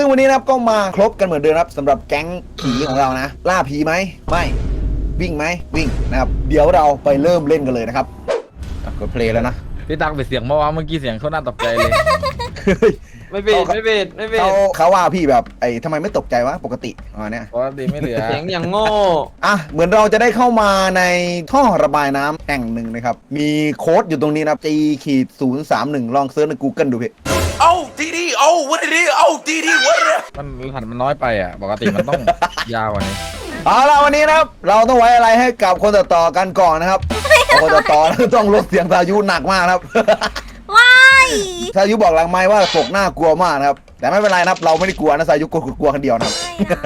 ซึ่งวันนี้นะครับก็มาครบกันเหมือนเดิมครับสำหรับแก๊งผีของเรานะ ล่าผีไหมไม่วิ่งไหมวิ่งนะครับเดี๋ยวเราไปเริ่มเล่นกันเลยนะครับอะกดเพลย์แล้วนะ พี่ตังไปเสียงเมื่อวานเมื่อกี้เสียงเขาน่าตกใจเลย ไม่เบ็ดไม่เบ็ดไม่เบ็เขาดเขาว่าพี่แบบไอ้ทำไมไม่ตกใจวะปกติอ๋อเนี่ยเพราะว่าดีไม่เหลือ เสียงอย่างโง่ อะเหมือนเราจะได้เข้ามาในท่อระบายน้ำแห่งหนึ่งนะครับ มีโค้ดอยู่ตรงนี้นะครับ G ขีดศูนย์สามหนึ่งลองเซิร์ชใน Google ดูพี่ Oh, DD, oh, what it is? Oh, DD, what it is? มันหันมันน้อยไปอะ ปกติมันต้อง ยาวกว่านี้เอาละวันนี้นะครับ เราต้องไว้อะไรให้กับคนต่อต่อๆกันก่อนนะครับ คนต่อต่อๆต้องลดเสียงสายุหนักมากนะครับว้ายสายุบอกหลังไม้ว่าตกหน้ากลัวมากนะครับ แต่ไม่เป็นไรนะครับ เราไม่ได้กลัวนะสายุกลัวคือกลัวคนเดียวนะครับไม่นะ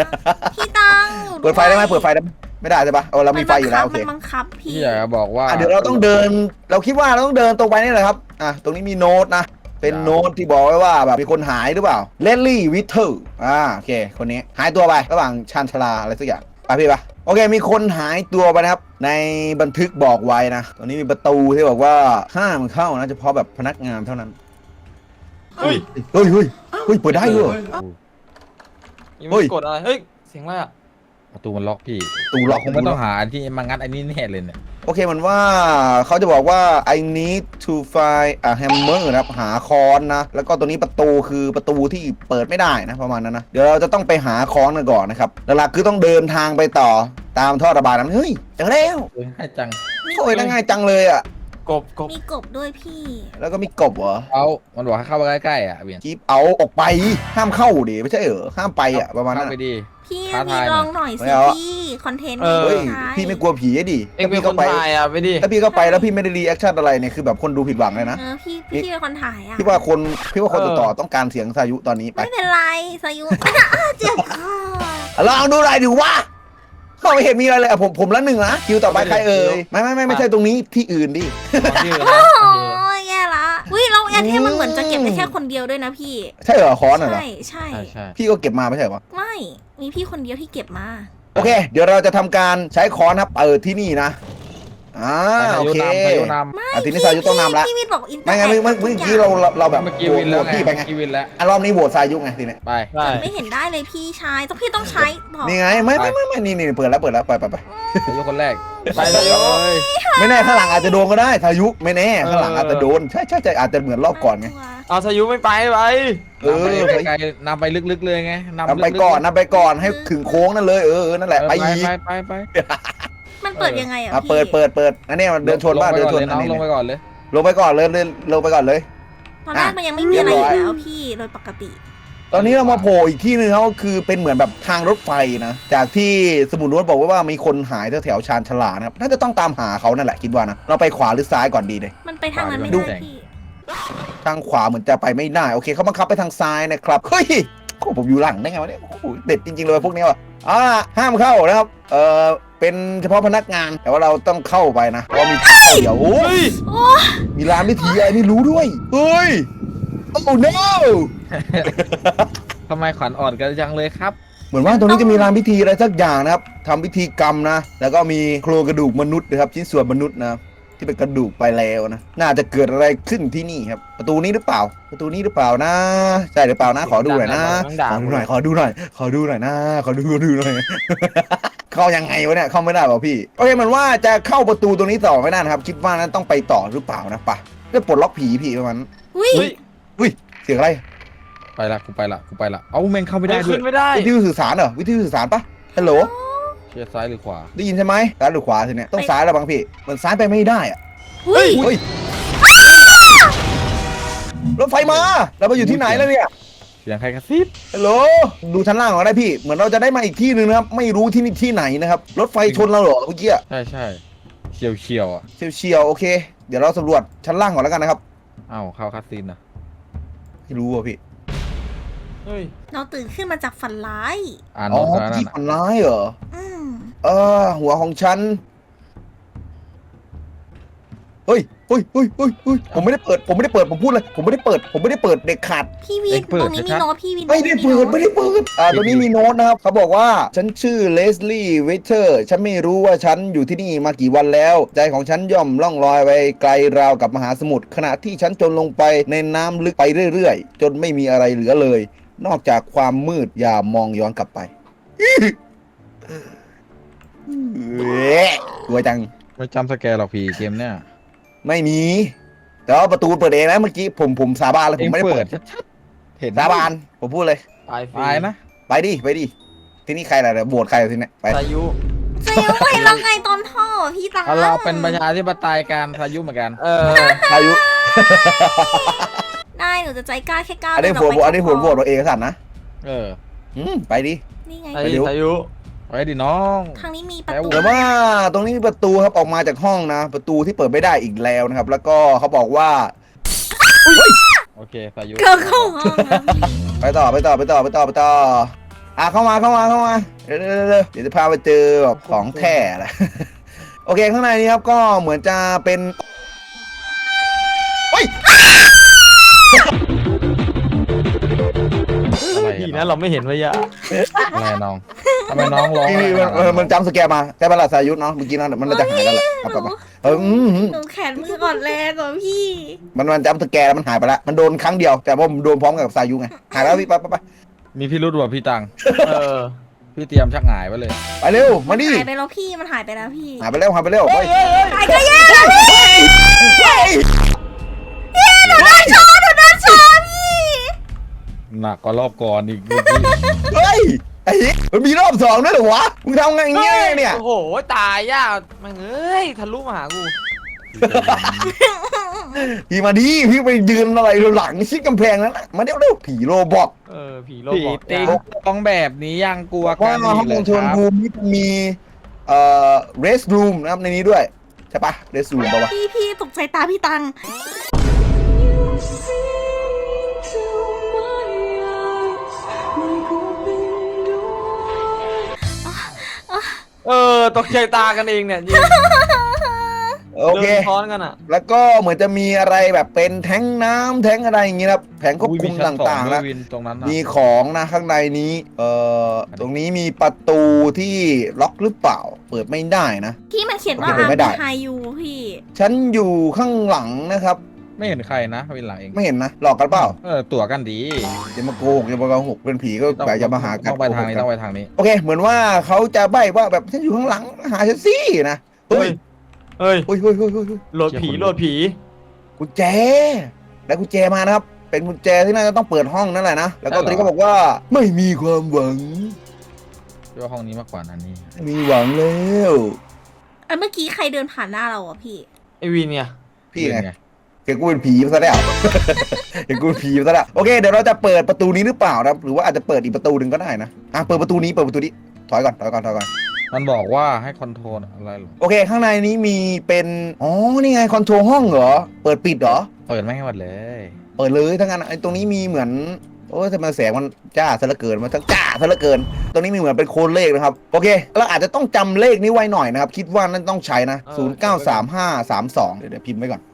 พี่ตังเปิดไฟได้ไหมเปิดไฟได้ไหมไม่ได้ใช่ปะเออเรามีไฟอยู่แล้วโอเคมันบังคับพี่พี่อยากจะบอกว่าอะเดี๋ยวเราต้องเดิน เราคิดว่าเราต้องเดินตรงไปนี่แหละครับอะตรงนี้มีโน้ตนะ เป็นโน้ตที่บอกไว้ว่าแบบมีคนหายหรือเปล่าเลนลี่วิทเทอร์อ่าโอเค คนนี้หายตัวไประหว่างชานชาลาอะไรสักอย่างไปพี่ปะโอเค มีคนหายตัวไปนะครับ ในบันทึกบอกไว้นะตรงนี้มีประตูที่บอกว่าห้ามเข้านะเฉพาะแบบพนักงานเท่านั้นอุ้ยเฮ้ยเฮ้ยเฮ้ยเปิดได้ด้วยเหรอ ยังเฮ้ไม่ยกดอะไร เฮ้ย เสียงอะไรอะประตูมันล็อกพี่ประตูล็อกคงไม่ต้องหาอันที่มางัดอันนี้แน่เลยเนี่ย โอเคมันว่าเขาจะบอกว่า I need to find a hammer นะครับ หาค้อนนะ แล้วก็ตัวนี้ประตูคือประตูที่เปิดไม่ได้นะประมาณนั้นนะ เดี๋ยวเราจะต้องไปหาค้อนกันก่อนนะครับ หลักๆคือต้องเดินทางไปต่อตามท่อระบายน้ำเฮ้ยเจอแล้ว เฮ้ยให้จัง โอ้ยได้ง่ายจังเลยอะ กบกบมีกบด้วยพี่ แล้วก็มีกบเหรอเอามันบอกให้เข้าไปใกล้ๆอะเบียนกีบเอาออกไปห้ามเข้าดิไม่ใช่เหรอห้ามไปอะประมาณนั้เข้านไปอะ ดี พี่ท้ามีทายลองหน่อยไม่สิเอาอะ พี่ คอนเทนต์เออ เฮ้ยใช่พี่ไม่กลัวผีอะดิเอ็งเป็นถ้าคพี่นเข้าไปถ่ายอะไปดิ ถ้าพี่เข้าไปแล้วพี่ไม่ได้รีแอคชั่นอะไรเนี่ยคือแบบคนดูผิดหวังเลยนะเออพี่พี่เป็นคนถ่ายอะ พี่ว่าคนพี่ว่าคนต่อต่อต้องการเสียงสายุตอนนี้ไปไม่เป็นไรสายุ เจ็บคอลองดูหน่อยดิวะ เขาไม่เห็นมีอะไรเลยอะผมผมละหนึ่งนะคิวต่อไปใครเอ่ยไม่ไม่ไม่ไม่ใช่ตรงนี้ที่อื่นดิชื่อโอ้นะโอเคยแย่ละอุ้ยเราแอนเทมมันเหมือนจะเก็บได้แค่คนเดียวด้วยนะพี่ ใช่เหรอคอนเหรอใช่ใช่ ใช่ใช่พี่ก็เก็บมาไม่ใช่เหรอไม่ มีพี่คนเดียวที่เก็บมา โอเค เดี๋ยวเราจะทำการใช้คอนครับเปิดที่นี่นะ อ่าพาโอยุเคนำพายุนไม่อะทีนี้สายุต้องนำละพี่วิทย์บอกอินเตอไม่ร์งั้นเมื่อเมื่อเมื่อกี้เราเราเราแบบำเมื่อกี้วินแล้วโหไงพี่ไปไงเมื่อกี้วินแล้วอะรอบนี้โหวตสายุไงทีเนี้ยไปใช่ไม่เห็นได้เลยพี่ชายต้องพี่ต้องใช้บอกนี่ไงไม่ไม่ไม่ไม่นี่นี่เปิดแล้วเปิดแล้วไปไปไปพายุคนแรกไปเลยโยเฮ้ยไม่แน่ข้างหลังอาจจะโดนก็ได้สายุไม่แน่ข้างหลังอาจจะโดนใช่ใช่ใช่อาจจะเหมือนรอบก่อนไงเอาสายุไม่ไปไปเออนำไปไกลๆนำไปลึกๆเลยไงนำไปก่อนนำไปก่อนให้ถึงโค้งนั่นเลยเออเออนั่นแหละไปไปไปอีกไปไปไป มันเปิดยังไงอะอะพี่เปิดเปิดเปิดอันนี้มันเดินชนบ้านลเดินงชไปนก่อนเลยน้องอันลนี้งไปก่อนเลยลงไปก่อนเลยเลยลงไปก่อนเลย ตอนแรกมันยังไม่มีอะไรอยู่แล้วพี่โดยปกติ ตอนนี้เรามาโผล่อีกที่หนึงเขาคือเป็นเหมือนแบบทางรถไฟนะ จากที่สมุนนวดบอกว่าว่ามีคนหายแถวๆชานฉลานะครับ น่าจะต้องตามหาเขานั่นแหละคิดว่านะ เราไปขวาหรือซ้ายก่อนดีเลย มันไปทางนั้นไม่ดูได้พี่ทางขวาเหมือนจะไปไม่ได้ โอเคเขาบังคับไปทางซ้ายนะครับ เฮ้ยโอ้ผมอยู่หลังได้ไงวะเนี่ยโอ้โหเด็ดจริงๆเลยพวกเนี้ยว่ะอ่าห้ามเข้านะครับ เออ เป็นเฉพาะพนักงาน แต่ว่าเราต้องเข้าไปนะเพราะว่ามีทางเข้าเดี๋ยวโอ้เฮ้ยยโอ้มีร้านวิธีอะไรไม่รู้ด้วยเฮ้ยโอ้ no ทำไมขวัญอ่อนกันจังเลยครับ เหมือนว่าตรงนี้จะมีร้านพิธีอะไรสักอย่างนะครับทำพิธีกรรมนะ แล้วก็มีโครงกระดูกมนุษย์นะครับชิ้นส่วนมนุษย์นะครับที่เป็นกระดูกไปแล้วนะ น่าจะเกิดอะไรขึ้นที่นี่ครับ ประตูนี้หรือเปล่า ประตูนี้หรือเปล่านะ ใช่หรือเปล่านะ ขอดูหน่อยนะด่าขอดูหน่อย ขอดูหน่อย ขอดูหน่อยนะ ขอดูขอดูหน่อย เข้ายังไงวะเนี่ยเข้าไม่ได้เปล่าพี่โอเคมันว่าจะเข้าประตูตรงนี้ต่อไม่ได้นะครับ คิดว่านั้นต้องไปต่อหรือเปล่านะปะได้ปลดล็อกผีพี่ประมาณนั้นอุ้ยเฮ้ยอุ้ยเสียงอะไรไปละกูไปละกูไปละเอาแม่งเข้าไม่ไม่ได้ด้วขึ้ยนไม่ได้วิทยุสื่อสารเหรอวิทยุสื่อสารปะฮัลโหลเชียร์ซ้ายหรือขวาได้ยินใช่ไหมซ้ายหรือขวาทีเนี้ยต้องซ้ายแล้วบางพี่มันซ้ายไปไม่ได้อะ อุ้ย เฮ้ยรถไฟมา เรามาอยู่ที่ไหนแล้วเนี่ย เสียงใครกระซิบฮัลโหลดูชั้นล่างก่อนได้พี่ เหมือนเราจะได้มาอีกที่หนึ่งนะครับ ไม่รู้ที่นี่ที่ไหนนะครับ รถไฟชนเราเหรอเมื่อกี้ใช่ใช่เฉียวเฉียวๆอะเฉียวเฉียวๆโอเค เดี๋ยวเราสำรวจชั้นล่างก่อนแล้วกันนะครับ เอ้าเข้าคัสซีนนะไม่รู้อะพี่ เฮ้ยเราตื่นขึ้นมาจากฝันร้าย อ่านอ๋โน้อตแล้วนั่ที่นน่ะฝันร้ายเหรอ อืม เออหัวของฉัน เฮ้ยเฮ้ยเฮ้ยเฮ้ยเฮ้ยผมไม่ได้เปิด ผมไม่ได้เปิด ผมพูดเลย ผมไม่ได้เปิด ผมไม่ได้เปิดเด็กขาด พี่วิทย์ตรงนี้มีโน้ตพี่วิทย์ไม่ได้เปิด ไม่ได้เปิด อ่า ตัวนี้มีโน้ตนะครับ เขาบอกว่า ฉันชื่อเลสลี่เวเทอร์ ฉันไม่รู้ว่าฉันอยู่ที่นี่มากี่วันแล้ว ใจของฉันย่อมล่องลอยไปไกลราวกับมหาสมุทร ขณะที่ฉันจมลงไปในน้ำลึกไปเรื่อยๆ จนไม่มีอะไรเหลือเลย นอกจากความมืด อย่ามองย้อนกลับไปเอ๊ะกลัวจัง ไม่จำสแกร์หรอกพี่เกมเนี่ย ไม่มี แต่ว่าประตูเปิดเองนะเมื่อกี้ผมผมสาบานเลยผเองมไม่ได้เปิเปิดดชัดๆเห็นสาบานผมพูดเลย ตายฟรีตายนะ ไปดิไปดิที่นี่ใครล่ะเดี๋ยวโหวตใครทีเนี้ยไปสายุจะยังไงเราไงตอนท่อพี่ตังเอาเราเป็นประชาธิปไตยการพายุเหมือนกัน เอออายุได้หนูจะใจกล้าแค่ก้าวอันนี้เดิโหวตกไปอันนี้โหวตโหวตเราเองสัตว์นะเอออืมไปดินี่ไง สายุสายุ ไว้ดิน้อง ทางนี้มีประตูแต่ว่าตรงนี้มีประตูครับออกมาจากห้องนะ ประตูที่เปิดไม่ได้อีกแล้วนะครับ แล้วก็เขาบอกว่าโอเคพายุเกิดเข้าห้องนะพี่ไปต่อไปต่อไปต่อไปต่อไปต่ออะเข้ามาเข้ามาเข้ามาเดี๋ยวเดี๋ยวเดี๋ยวเดี๋ยวจะพาไปเจอแบบของแท้แหละโอเคข้างในนี้ครับก็เหมือนจะเป็นโอ้ย อะไรผีอะนะเราไม่เห็นไว้ยะอะไรน้องทำไมน้องร้องนี่นี่มันมันมันจำสแกร์มาแต่ประหลาดสายุทธเนาะเมื่อกี้เนาะมันน่าจะหายแล้วแหละเอาไปไปเอออืมอืมหนูแขนมืออ่อนแรงกว่าพี่ มันมันจำสแกร์แล้วมันหายไปแล้วมันโดนครั้งเดียวแต่ว่ามันโดนพร้อมกับสายุไงหายแล้วพี่ไปไปไปมีพิรุธว่ะพี่ตังเออพี่เตรียมชักหงายไว้เลย ไปเร็วมาดิหายไปแล้วพี่ มันหายไปแล้วพี่หายไปแล้วหายไปแล้วไป หายก็แย่แล้วพี่พี่ หนักกว่ารอบก่อนอีกเมื่อกี้ เฮ้ยไอ้เหี้ยมันมีรอบสองด้วยเหรอวะมึงทำไงอย่างเงี้ยเนี่ย โอ้โห ตายยากมันเอ้ย ทะลุมาหากู พี่มาดิพี่ไปยืนอะไรหลังชิดกำแพงนั้นน่ะมาเร็วเร็วผีโรบอทเออ ผีโลผีบอกติงต้องแบบนี้ยังกลัวกัว่านห้องอีกชเลยนครับรูมนี่มีเอ่อเรสรูมนะครับในนี้ด้วย ใช่ปะเรสรูมปะวะพี่พี่ตกใจตาพี่ตัง เออตกใจตากันเองเนี่ยยิงโอเคเดินซ้อนกันอะแล้วก็เหมือนจะมีอะไรแบบเป็นแท้งน้ำแท้งอะไรอย่างเงี้ยนะครับแผงควบคุมอุ้ยชั้นต่างๆสอแล้วด้วยวินตรงนั้นน่ะมีของนะข้างในนี้ เอ่อ ตรงนี้มีประตูที่ล็อกหรือเปล่า เปิดไม่ได้นะ พี่มันเขียนว่าโอเคไม่ได้อาร์ไฮยูพี่ ฉันอยู่ข้างหลังนะครับ ไม่เห็นใครนะวินหลังเองไม่เห็นนะ หลอกกันเปล่าเออตั๋วกันดีอย่ามาโกหกอย่ามาโกหกเป็นผีก็แบบจะมาหากันต้องไปทางนี้ต้องไปทางนี้โอเค เหมือนว่าเขาจะใบ้ว่าแบบฉันอยู่ข้างหลังหาฉันสินะเฮ้ยเฮ้ยเฮ้ยเฮ้ยเฮ้ยเฮ้ยเฮ้ยโหลดผีโหลดผีกุญแจได้กุญแจมานะครับ เป็นกุญแจที่น่าจะต้องเปิดห้องนั่นแหละนะแล้วก็ตอนนี้เขาบอกว่าไม่มีความหวังคิดว่าห้องนี้มากกว่านั้นนี่ไม่มีหวังแล้วอันเมื่อกี้ใครเดินผ่านหน้าเราอะพี่ไอวีเนี่ยพี่ไง เห็นกูเป็นผีซะแล้วเห็นกูเป็นผีซะแล้วโอเคเดี๋ยวเราจะเปิดประตูนี้หรือเปล่านะครับหรือว่าอาจจะเปิดอีกประตูหนึ่งก็ได้นะอะเปิดประตูนี้เปิดประตูนี้ถอยก่อนถอยก่อนถอยก่อนมันบอกว่าให้คอนโทรลอะไรหรอโอเคข้างในนี้มีเป็นอ๋อนี่ไงคอนโทรลห้องเหรอเปิดปิดเหรอเปิดไม่ให้หมดเลย เปิดเลยทั้งนั้นไอ้ตรงนี้มีเหมือนโอ้ยทำไมแสงมันจ้าซะเหลือเกินมันทั้งจ้าซะเหลือเกิน ตรงนี้มีเหมือนเป็นโค้ดเลขนะครับ โอเค เราอาจจะต้องจำเลขนี้ไว้หน่อยนะครับ คิดว่านั่นต้องใช้นะเออศูนย์เก้าสามห้าสามสองเดี๋ยวเดี๋ยวพิมพ์ไว้ก่อนศูนย์เ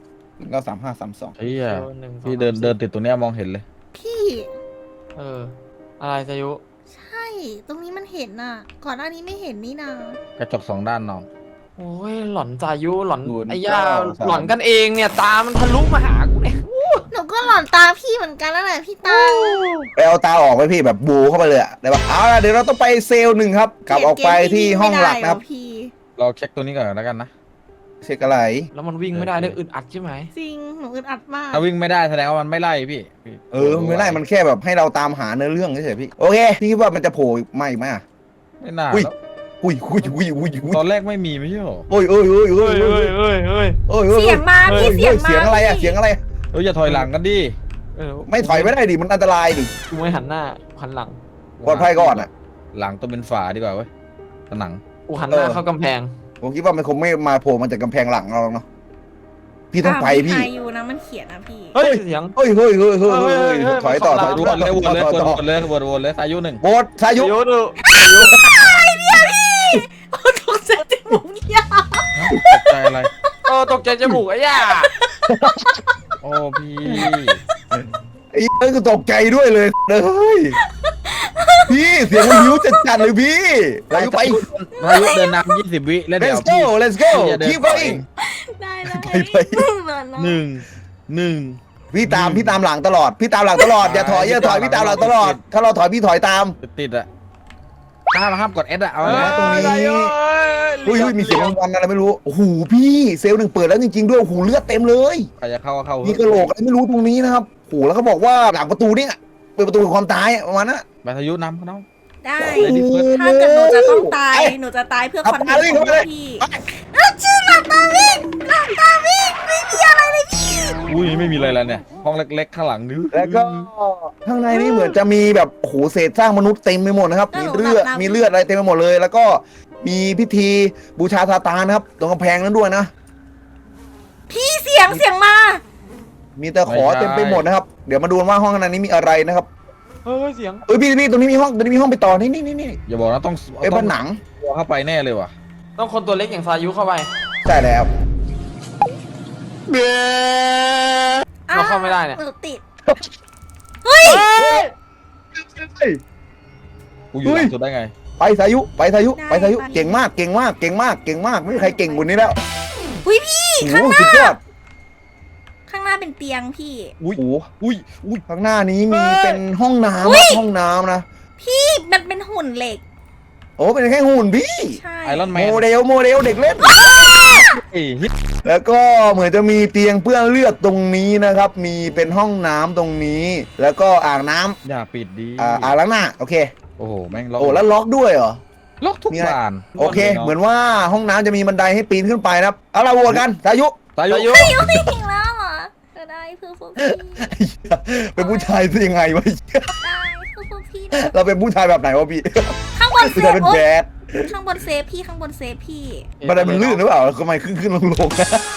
ก้าสามห้าสามสอง เฮียโหงสองพี่เดินสามเดินติดตัวเนี้ยมองเห็นเลย พี่เออ อะไรสายุ ใช่ตรงนี้มันเห็นน่ะ ก่อนหน้านี้ไม่เห็นนี่นากระจกสองด้านน้อง โอ้ยหลอนสายุหลอนไอ้ย่าหลอนกันเองเนี่ย ตามันทะลุมาหากูเนี่ยหนูก็หลอนตาพี่เหมือนกันนั่นแหละพี่ตัง ไปเอาตาออกไปพี่แบบบูเข้าไปเลยอะได้ปะเอาล่ะเดี๋ยวเราต้องไปเซลล์หนึ่งครับ กลับออกไปที่ห้องหลักนะครับ เปลี่ยนเกมที่พี่ เราเช็คตัวนี้ก่อนแล้วกันนะ เช็คอะไรแล้วมันวิ่งไม่ได้ด้วยอึดอัดใช่ไหมจริงหนูอึดอัดมาก ถ้าวิ่งไม่ได้แสดงว่ามันไม่ไล่พี่พี่เออไม่ได้มันแค่แบบให้เราตามหาเนื้อเรื่องเฉยๆพี่โอเคพี่คิดว่ามันจะโผล่ไหมไหมอะไม่น่าอุ้ยแล้วอุ้ยอุ้ยอุ้ยอุ้ยอุ้ยตอนแรกไม่มีไม่ใช่หรอโอ้ยโอ้ยโอ้ยโอ้เฮ้ยยโอ้เฮ้ยยเฮ้ยเฮ้ยโอ้ยโอ้ยเสียงมาเฮ้ยพี่เสียงมาเสียงอะไรอะพี่เสียงอะไรเอออย่าถอยหลังกันดิเออไม่ถอยไม่ได้ดิมันอันตรายดิกูไม่หันหน้าหันหลังปลอดภัยก่อนอะหลังต้องเป็นฝาดีกว่าเว้ยผนังกูหันหน้าเออเข้ากำแพง ผมคิดว่ามันคงไม่มาโผล่มาจากกำแพงหลังเราหรอกเนาะพี่ต้องไปพี่อาร์ไฮยูนะมันเขียนนะพี่ เฮ้ยเสียง เฮ้ยเฮ้ยเฮ้ยเฮ้ยเฮ้ยเฮ้ยเฮ้ยถอยต่อถอยวนเลยวนเลยวนเลยวนเลยวนเลยอายุหนึ่งโบสสายุสายุดูโอ้ตกใจจมูกยาวตกใจอะไรเออตกใจจมูกไอ้ย่าโอ้พี่ ไอ้เอ้ยก็ตกใจด้วยเลยเลยพี่เสียงมันหิวจัดจัดๆเลยพี่สายุไปอายุเดินนำยี่สิบวิแล้วเดี๋ยว let's พี่ go let's go พี่จะเดิน keep ไป going ได้ได้ไปไป เหมือนนะหนึ่งหนึ่ง พี่ตามพี่ตามหลังตลอด พี่ตามหลังตลอดอย่าถอยอย่าถอยพี่ตามหลังตลอด ถ้าเราถอยพี่ถอยตาม ติดๆอะห้ามห้ามกดเอสอะเอาเอไว้อตรงนี้ได้เยอุ้ยอุ้ยมีเสียงรางวัลอะไรไม่รู้โอ้โหพี่เซลล์หนึ่งเปิดแล้วจริงๆด้วยโอ้โหเลือดเต็มเลย ใครจะเข้าก็เข้ามีกระโหลกอะไรไม่รู้ตรงนี้นะครับ โอ้โหแล้วก็บอกว่าหลังประตูเนี่ยเป็นประตูแห่งความตายอะประมาณนั้นบรรทยุนำเขาน้องได้ไอ้ที่เฟิร์สถ้าเกิดหนูจะต้องตาย หนูจะตายเพื่อคอนเทนต์ของพี่แล้วชื่อหลับตาวิ่งหลับตาวิ่งไม่มีอะไรเลยพี่ อุ้ยไม่มีอะไรแล้วเนี่ย ห้องเล็กๆข้างหลังนึแล้วก็ข้างในนี่เหมือนจะมีแบบโอ้โหเศษซากมนุษย์เต็มไปหมดนะครับ มีเลือดมีเลือดอะไรเต็มไปหมดเลย แล้วก็มีพิธีบูชาซาตานนะครับตรงกำแพงนั้นด้วยนะ พี่เสียงเสียงมา มีแต่ขอเต็มไปหมดนะครับ เดี๋ยวมาดูว่าห้องข้างในนี้มีอะไรนะครับเฮ้ยเสียง เอ้ยพี่พี่ตรงนี้มีห้องตรงนี้มีห้องไปต่อนี่นี่นี่นี่อย่าบอกนะต้องเป็นต้ผนังตัวเข้าไปแน่เลยว่ะ ต้องคนตัวเล็กอย่างซายุเข้าไปใช่แล้วเราเข้าไม่ได้เนี่ยหนูติด เฮ้ย กูอยู่หลังสุดได้ไง ไปสายุไปสายุได้ไปสายุไปเก่งมากเก่งมากเก่งมากเก่งมากไม่มีใครเก่งกว่านี้แล้วอุ้ยพี่โอ้ข้างโหหน้าสุดยอด ข้างหน้าเป็นเตียงพี่ อุ้ยโอ้โหอุ้ยอุ้ยข้างหน้านี้มีเฮ้ยเป็นห้องน้ำอุ๊นะยห้องน้ำนะ พี่มันเป็นหุ่นเหล็ก โอ้เป็นแค่หุ่นพี่ใช่ไอรอนแมโมนเดลโมเดลเด็กเล่นเอ้ยฮิตแล้วก็เหมือนจะมีเตียงเปื้อนเลือดตรงนี้นะครับ มีเป็นห้องน้ำตรงนี้ แล้วก็อ่างน้ำอย่าปิดดีอ่าอ่างล้างหน้าโอเคโอ้โหแม่งล็อกโอ้แล้วล็อกด้วยเหรอล็อกทุกมีอะไรบานโอเค เหมือนว่าห้องน้ำจะมีบันไดให้ปีนขึ้นไปนะครับเอาละโหวตกันสายุตายุซายุไม่อยู่อีกแล้ว เหรอจะได้เพื่อพวกพี่เป็นผู้ชายซะยังไงวะได้เพื่อพวกพี่นะเราเป็นผู้ชายแบบไหนวะพี่ข้างบนเซผู้ชายฟเป็นโอ๊แบยดข้างบนเซฟพี่ข้างบนเซฟพี่ บันไดมันลื่นหรือเปล่าทำไมขึ้นขึ้นลงลง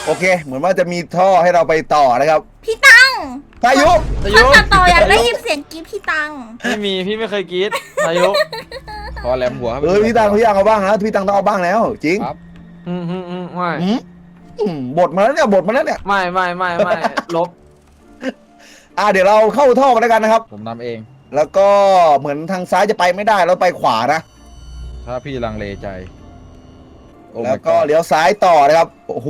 โอเค เหมือนว่าจะมีท่อให้เราไปต่อนะครับพี่ตังสายุซาคยุนตัดต่ออยากได้ยินเสียงกรี๊ดพี่ตังไม่มีพี่ไม่เคยกรี๊ดซายุพอแหลมหัวข้าไปเออพี่ตังเขาอยากเอาบ้างนะพี่ตังต้องเอาบ้างแล้ว จริงครับอืมอืมอืมไม่อืม อืมบทมาแล้วเนี่ยบทมาแล้วเนี่ยไม่ไม่ไม่ไม่ ลบอ่าเดี๋ยวเราเข้าท่อกันแล้วกันนะครับ ผมนำเอง แล้วก็เหมือนทางซ้ายจะไปไม่ได้แล้วไปขวานะ ถ้าพี่ลังเลใจ โอ้ my แล้วก็ god เลี้ยวซ้ายต่อนะครับโอ้โห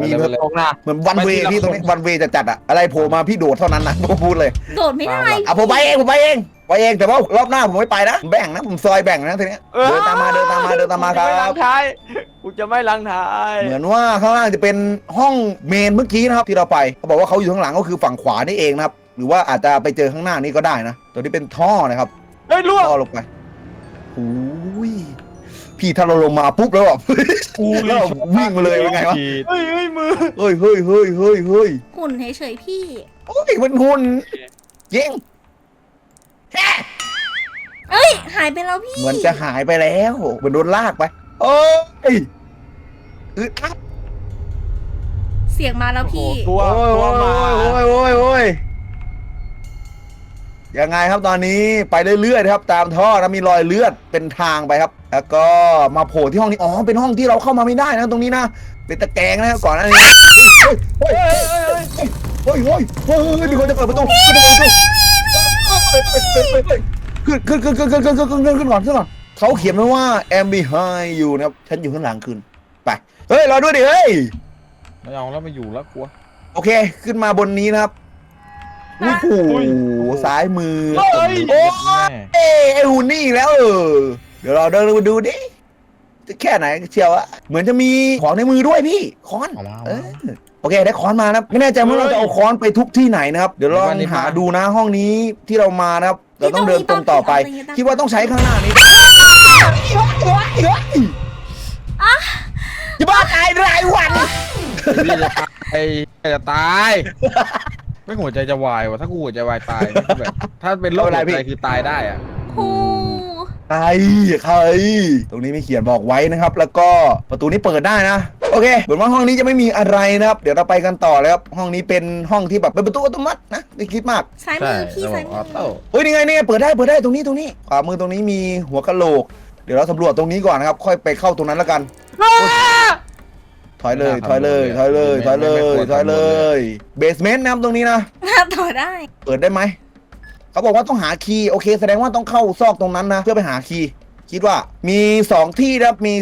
มีไปเลยตรงหน้าเหมือนวันเวไปทีละพี่ตรงนี้คน วันเวจะจัดอะอะไรโผล่มาพี่โดดเท่านั้นนะผมพูดเลยโดดไม่ได้อะผมไปเองผมไปเองไปเองแต่ว่ารอบหน้าผมไม่ไปนะผมแบ่งนะผมซอยแบ่งนะทีเนี้ยเดินตามมาเดินตามมาเดินตามมาคกูจะไม่รัลับงท้ายกูจะไม่ลังท้าย เหมือนว่าข้างล่างจะเป็นห้องเมนเมื่อกี้นะครับที่เราไปเขาบอกว่าเขาอยู่ข้างหลังก็คือฝั่งขวานี่เองนะครับหรือว่าอาจจะไปเจอข้างหน้านี้ก็ได้นะตัวนี้เป็นท่อนะครับเฮ้ยล่วงท่อลงไปโอ้ย พี่ถ้าเราลงมาปุ๊บแล้วแบบแล้วแบบวิ่งมาเลยเป็นไงวะฉีดเฮ้ยเฮ้ยมือเฮ้ยเฮ้ยเฮ้ยเฮ้ยเฮ้ยหุ่นเฉยๆพี่ โอ้ยมันหุ่นเยิงเอ้ย หายไปแล้วพี่เหมือนจะหายไปแล้วเหมือนโดนลากไป โอ้ยอึดอัดเสียงมาแล้วโอ้โหพี่ ตัวโอ้ยตัวมาโอ้ยโอ้ยโอ้ย ยังไงครับตอนนี้ไปเรื่อยๆนะครับ ตามท่อนะมีรอยเลือดเป็นทางไปครับ แล้วก็มาโผล่ที่ห้องนี้อ๋อเป็นห้องที่เราเข้ามาไม่ได้นะตรงนี้นะเป็นตะแกรงนะครับก่อนหน้านี้เฮ้ยเฮ้ยเฮ้ยเฮ้ยเฮ้ยเฮ้ยมีคนจะเปิดประตูมีคนจะเปิดประตูขึ้นขึ้นขึ้นขึ้นขึ้นขึ้นขึ้นขึ้นขึ้นก่อนขึ้นก่อนเขาเขียนไว้ว่า am behind you นะครับฉันอยู่ข้างหลังคุณไปเฮ้ยรอด้วยดิเฮ้ยไม่เอาแล้วไม่อยู่แล้วกลัวโอเค ขึ้นมาบนนี้นะครับ โอ้โหอุ้ยซ้ายมือเฮ้ย โอ้แม่เอ้ไอหุ่นนี่อีกแล้วเออเดี๋ยวเราเดินมาดูดิจะแค่ไหนเชียวอะเหมือนจะมีของในมือด้วยพี่ค้อนเอามาเอาเอมาอโอเคได้ค้อนมานะครับไม่แน่ใจว่าเราจะเอาค้อนไปทุกที่ไหนนะครับ เดี๋ยวลองวันนี้หามาดูนะห้องนี้ที่เรามานะครับเราต้องเดินตรงต่อไป คิดว่าต้องใช้ข้างหน้านี้จะบ้าตายรายวัน พี่จะตายจะตาย ไม่หัวใจจะวายวะถ้ากูหัวใจวายตายนี่คือแบบ ถ้าเป็นโรคหัวใจคือตายได้อะโอ้ใครใครตรงนี้มีเขียนบอกไว้นะครับ แล้วก็ประตูนี้เปิดได้นะ โอเคเหมือนว่าห้องนี้จะไม่มีอะไรนะครับ เดี๋ยวเราไปกันต่อเลยครับ ห้องนี้เป็นห้องที่แบบเป็นประตูอัตโนมัตินะไม่คิดมาก ซ้ายใช่มือพี่ระบซ้าบยอมืออโต้เฮ้ยนี่ไงนี่ไงเปิดได้เปิดได้ตรงนี้ตรงนี้ขวามือตรงนี้มีหัวกะโหลก เดี๋ยวเราสำรวจตรงนี้ก่อนนะครับ ค่อยไปเข้าตรงนั้นแล้วกัน ถอยเลยถอยเลยถอยเลยถอยเลยถอยเลยเบสเมนต์นะครับตรงนี้นะหน้าต่อได้ เปิดได้ไหม เขาบอกว่าต้องหาคีย์โอเคแสดงว่าต้องเข้าซอกตรงนั้นนะ เพื่อไปหาคีย์คิดว่ามีสองที่นะครับ มี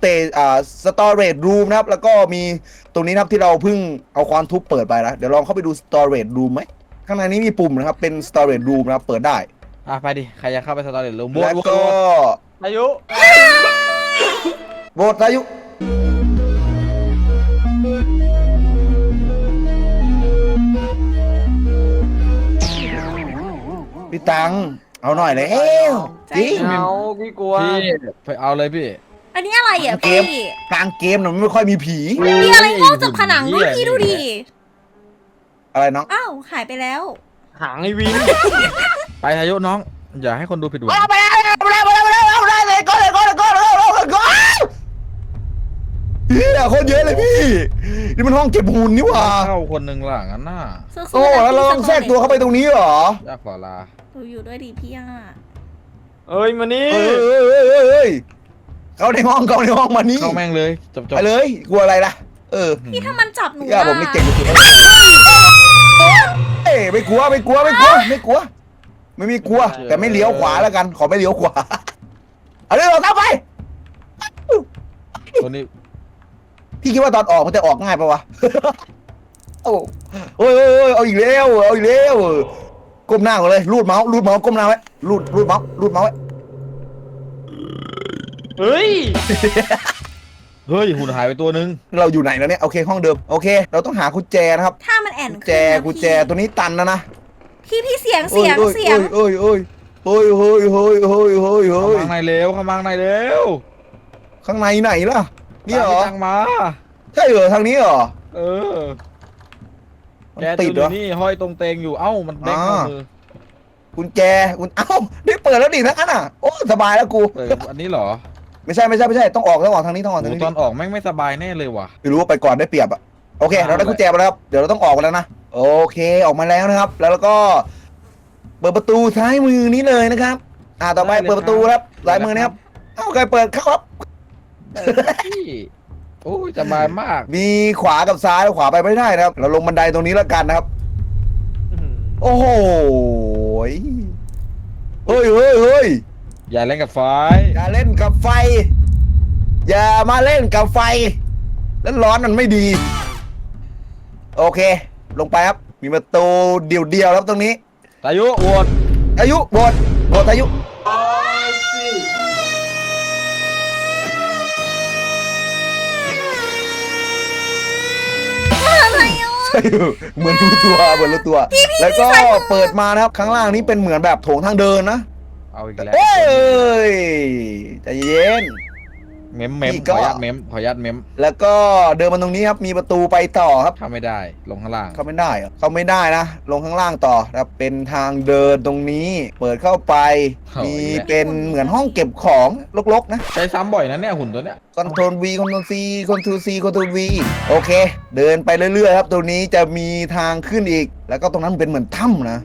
เตอ่าสตอเรจรูมนะครับ แล้วก็มีตรงนี้นะครับที่เราเพิ่งเอาควานทุบเปิดไปนะเดี๋ยวลองเข้าไปดูสตอเรจรูมไหมข้างในนี้มีปุ่มนะครับ เป็นสตอเรจรูมนะครับเปิดได้ อะไปดิ ใครจะเข้าไปสตอรี่ลงโบแล้วโบก็อายุ โบสอายุ ตังเอาหน่อยเลยเอ้วจริง เอาพี่กลัวพี่ไปเอาเลยพี่อันนี้อะไรอะเกพี่ม กลางเกมน่ะมันไม่ค่อยมีผี มีอะไรงอกจากผนังด้วยพี่ดูดิอะไรน้องอ้าวหายไปแล้ว หางไอวินไปอายุน้อง อย่าให้คนดูผิดหวังเอาไปแล้วเอาไปแล้วเอาไปแล้วเอาไปแล้วเลยก็เลยก็เลยก็เลยก็เลยก็ เฮียคนเยอะเลยพี่ นี่มันห้องเก็บหุ่นนี่หว่า เข้าคนหนึ่งหลังอันน่ะสู้ๆโอ้นะแล้วเราต้องแทรกตัวเข้าไปตรงนี้เหรอยากกว่าลาหนูอยู่ด้วยดิพี่อะเอ้ยมานี่เอ้ยเอ้ยเอ้ยเอ้ยเอ้ยเข้าในห้องเข้าในห้องมานี่เข้าแม่งเลยจบจบไปเลยกลัวอะไรล่ะ เออพี่ถ้ามันจับหนูย่าอะผมนี่เก่งสุดแล้วเอ้ยไม่กลัวไม่กลัวไม่กลัวไม่กลัว ไม่มีกลัว แต่ไม่เลี้ยวขวาแล้วกัน ขอไม่เลี้ยวขวาเอาเลยเราตามไปตัวนี้ พี่คิดว่าตอนออกมันจะออกง่ายปะวะ โอ้โอ้ยโอ้ยโอ้ยเอาอีกแล้วเอาอีกแล้วก้มหน้าก่อนเลยรูดเมาส์รูดเมาส์ก้มหน้าไว้รูดรูดเมาส์รูดเมาส์ไว้เฮ้ย เฮ้ย หุ่นหายไปตัวหนึง เราอยู่ไหนแล้วเนี่ยโอเคห้องเดิมโอเค เราต้องหากุญแจนะครับถ้ามันแอนกุญขึ้นแจนะกุญแจตัวนี้ตันแล้วนะพี่พี่เสียงเสียงโอ้เสียงโอ้ยโอ้ยโอ้ยโอ้ยโอ้ยโอ้ยโอ้ยโอ้ยเข้าโอ้ยมาข้างในเร็วเข้ามาข้างในเร็วข้างในไหนล่ะ นี่เหรอตามที่ตั้งมา ใช่เหรอทางนี้เหรอ เออ มันแกติดดูเหรอ นี่ห้อยตรงเตงอยู่เอ้ามันเด้งเข้าอ่ามือกุญแจกุญเอ้าได้เปิดแล้วดิทั้งนั้นอะ โอ้สบายแล้วกูเปิดอันนี้เหรอไม่ใช่ไม่ใช่ไม่ใช่ต้องออกต้องออกทางนี้ต้องออกโหทางนี้ตอนออกแม่งไม่สบายแน่เลยว่ะ ไม่รู้ว่าไปก่อนได้เปรียบอะโอเค เราได้กุญแจมาแล้วครับ เดี๋ยวเราต้องออกมาแล้วนะ โอเคออกมาแล้วนะครับ แล้วเราก็ เปิดประตูซ้ายมือนี้เลยนะครับ อ่าต่อไปได้เลยเปิดประตูครับซ้ายมือนะครับ เอ้าใครเปิดเข้าครับ พี่โอ้ยสบายมาก มีขวากับซ้ายขวาไปไม่ได้นะครับ เราลงบันไดตรงนี้แล้วกันนะครับ โอ้โหยเฮ้ยเฮ้ยเฮ้ยอย่าเล่นกับไฟ อย่าเล่นกับไฟ อย่ามาเล่นกับไฟ แล้วร้อนมันไม่ดี โอเค ลงไปครับ มีประตูเดี่ยวๆครับตรงนี้ ตายุโหวตอายุบทบทอายุ เหมือนรู้ตัวเหมือนรู้ตัว แล้วก็เปิดมานะครับข้างล่างนี้เป็นเหมือนแบบโถงทางเดินนะ เอาอีกแล้วเอ้ยใจเย็น เมมเมมพี่ขก็ออนุญาตเมมขออนุญาตเมมแล้วก็เดินมาตรงนี้ครับมีประตูไปต่อครับเข้าไม่ได้ลงข้างล่างเข้าไม่ได้เหรอเข้าไม่ได้นะ ลงข้างล่างต่อนะครับเป็นทางเดินตรงนี้ เปิดเข้าไป มีเป็นเหมือนห้องเก็บของรกๆนะใช้ซ้ำบ่อยนะเนี่ยหุ่นตัวเนี้ยคอนโทรล V คอนโทรล C คอนโทรล C คอนโทรล V โอเค เดินไปเรื่อยๆครับตรงนี้จะมีทางขึ้นอีก แล้วก็ตรงนั้นเป็นเหมือนถ้ำนะ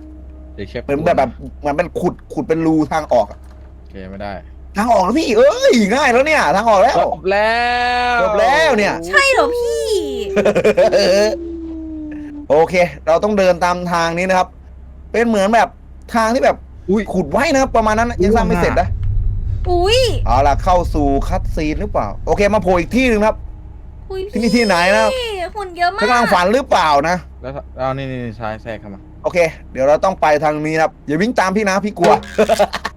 เดี๋ยวเช็คเป็นแบบแบบเหมือนเป็นขุดขุดเป็นรูทางออกอะโอเคไม่ได้ ทางออกแล้วพี่เอ้ยง่ายแล้วเนี่ย ทางออกแล้วจบแล้วจบแล้วเนี่ย ใช่เหรอพี่โอเค เราต้องเดินตามทางนี้นะครับ เป็นเหมือนแบบทางที่แบบอุ้ยขุดไว้นะครับ ประมาณนั้นนะยังสร้างไม่เสร็จนะอุ้ยเอาล่ะเข้าสู่คัตซีนหรือเปล่า โอเคมาโผล่อีกที่หนึ่งครับ อุ้ยที่นี่ที่ไหนนะพี่หุ่นเยอะมากข้างล่างฝันหรือเปล่านะ แล้วเอานี่นี่ชายแทรกเข้ามา โอเค เดี๋ยวเราต้องไปทางนี้นะครับ อย่าวิ่งตามพี่นะพี่กลัว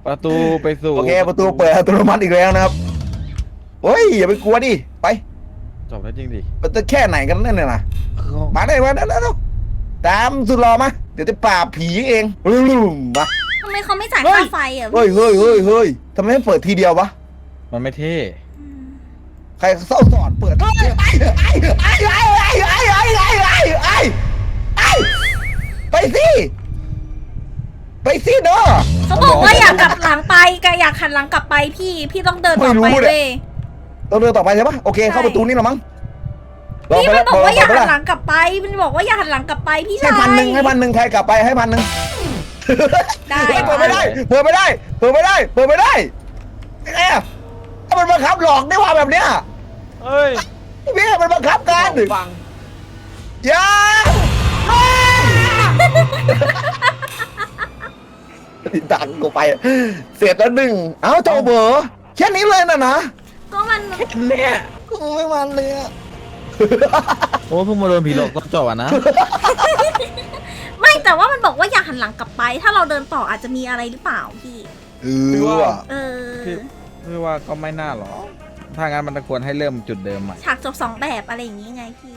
ประตูไปสู่โอเค ประตูเปิดอัตโนมัติอีกแล้วนะครับเฮ้ยอย่าไปกลัวดิ ไปจบแล้วจริงดิมันจะแค่ไหนกันนั่นเนี่ยนะมาได้มาได้แล้ว ตามสุดรอมา เดี๋ยวจะปราบผีเองลืมมาทำไมเขาไม่จ่ายเฮ้ยค่าไฟอะเฮ้ยเฮ้ยเฮ้ยเฮ้ยทำไมไม่เปิดทีเดียววะ มันไม่เท่อืม ใครเศร้าสอนเปิดไอ้ไอ้ไอ้ไอ้ไอ้ไอ้ไอ้ไอ้ไอ้ไอ้ไอ้ไอ้ไปสิไปสิเนาะเขาบอกว่าอยากกลับหลังไปกอยากหันหลังกลับไปพี่พี่ต้องเดินต่อไปเนี่ยต้องเดินต่อไปใช่ปะโอเคเข้าประตูนี่หรอมั้งพี่มันบอกว่าอยากหันหลังกลับไป มันบอกว่าอยากหันหลังกลับไปพี่ชายให้พันหนึ่งให้พันหนึ่งใครกลับไปให้พันหนึ่งได้เปิดไม่ได้เปิดไม่ได้เปิดไม่ได้เปิดไม่ได้ยังไงอะถ้มันบังคับหลอกได้ว่าแบบเนี้ย เฮ้ยพี่มันบังคับกันฟังอย่าตังกูไป เสร็จแล้วหนึ่งเอ้าโจเบอร์แค่นี้เลยนะนะก็มันเนี่ยกูไม่มันเลยอะโอ้เพิ่งมาโดนผีหลอกก็จบอะนะ ไม่แต่ว่ามันบอกว่าอย่าหันหลังกลับไป ถ้าเราเดินต่ออาจจะมีอะไรหรือเปล่าพี่ เออว่ะเออ คือพี่ว่าก็ไม่น่าหรอก ถ้างั้นมันควรให้เริ่มจุดเดิมใหม่ ฉากจบสองแบบอะไรอย่างนี้ไงพี่